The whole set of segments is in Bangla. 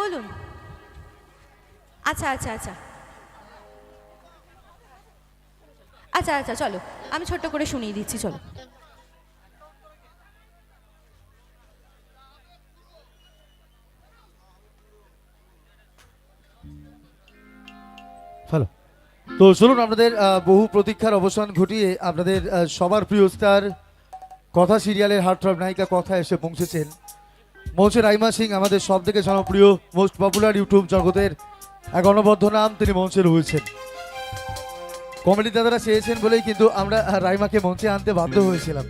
বলুন। আচ্ছা আচ্ছা আচ্ছা। আচ্ছা আচ্ছা চলো। আমি ছোট্ট করে শুনিয়ে দিচ্ছি, চলো। হ্যালো তো চলুন, আপনাদের বহু প্রতীক্ষার অবসান ঘটিয়ে আপনাদের সবার প্রিয় স্টার কথা সিরিয়ালের হার্টথ্রব নায়িকা কথা এসে পৌঁছেছেন। মৌসে রাইমা সিং আমাদের সব থেকে জনপ্রিয় মোস্ট পপুলার ইউটিউব জগতের এক অনবদ্য নাম তিনি মঞ্চে রয়েছেন। কমেডি দাদারা চেয়েছেন বলেই কিন্তু আমরা রাইমাকে মঞ্চে আনতে বাধ্য হয়েছিলাম।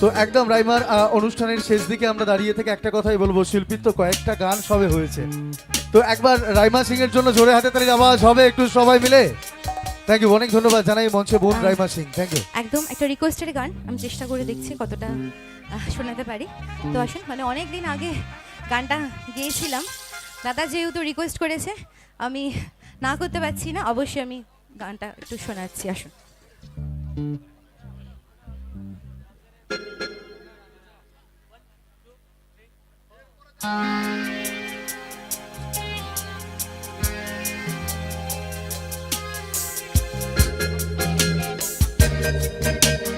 তো একদম রাইমার অনুষ্ঠানের শেষ দিকে আমরা দাঁড়িয়ে থেকে একটা কথাই বলব, শিল্পীর তো কয়েকটা গান সবে হয়েছে। তো একবার রাইমা সিং এর জন্য জোরে হাতে তালির আওয়াজ হবে একটু সবাই মিলে। থ্যাংক ইউ অনেক ধন্যবাদ জানাই মঞ্চে বোন রাইমা সিং। থ্যাংক ইউ একদম, একটা রিকোয়েস্টেড গান, আমি চেষ্টা করে দেখছি কতটা শোনাতে পারি? তো আসুন মানে অনেক দিন আগে গানটা গেয়েছিলাম। দাদা যেহেতু রিকোয়েস্ট করেছে আমি না করতে পারছি না অবশ্যই আমি গানটা একটু শোনাচ্ছি আসুন। একটা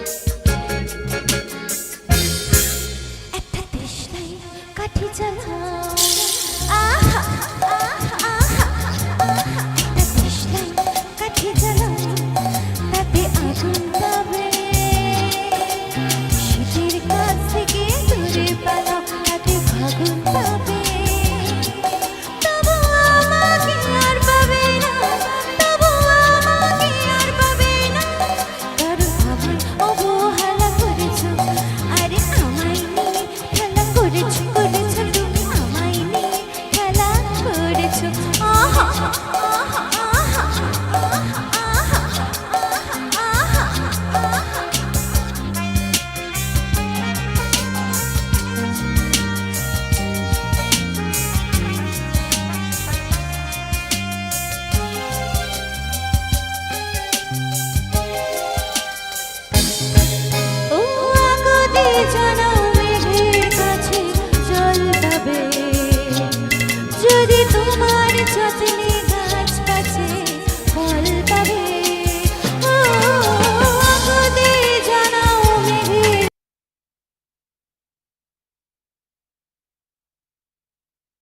Just in you.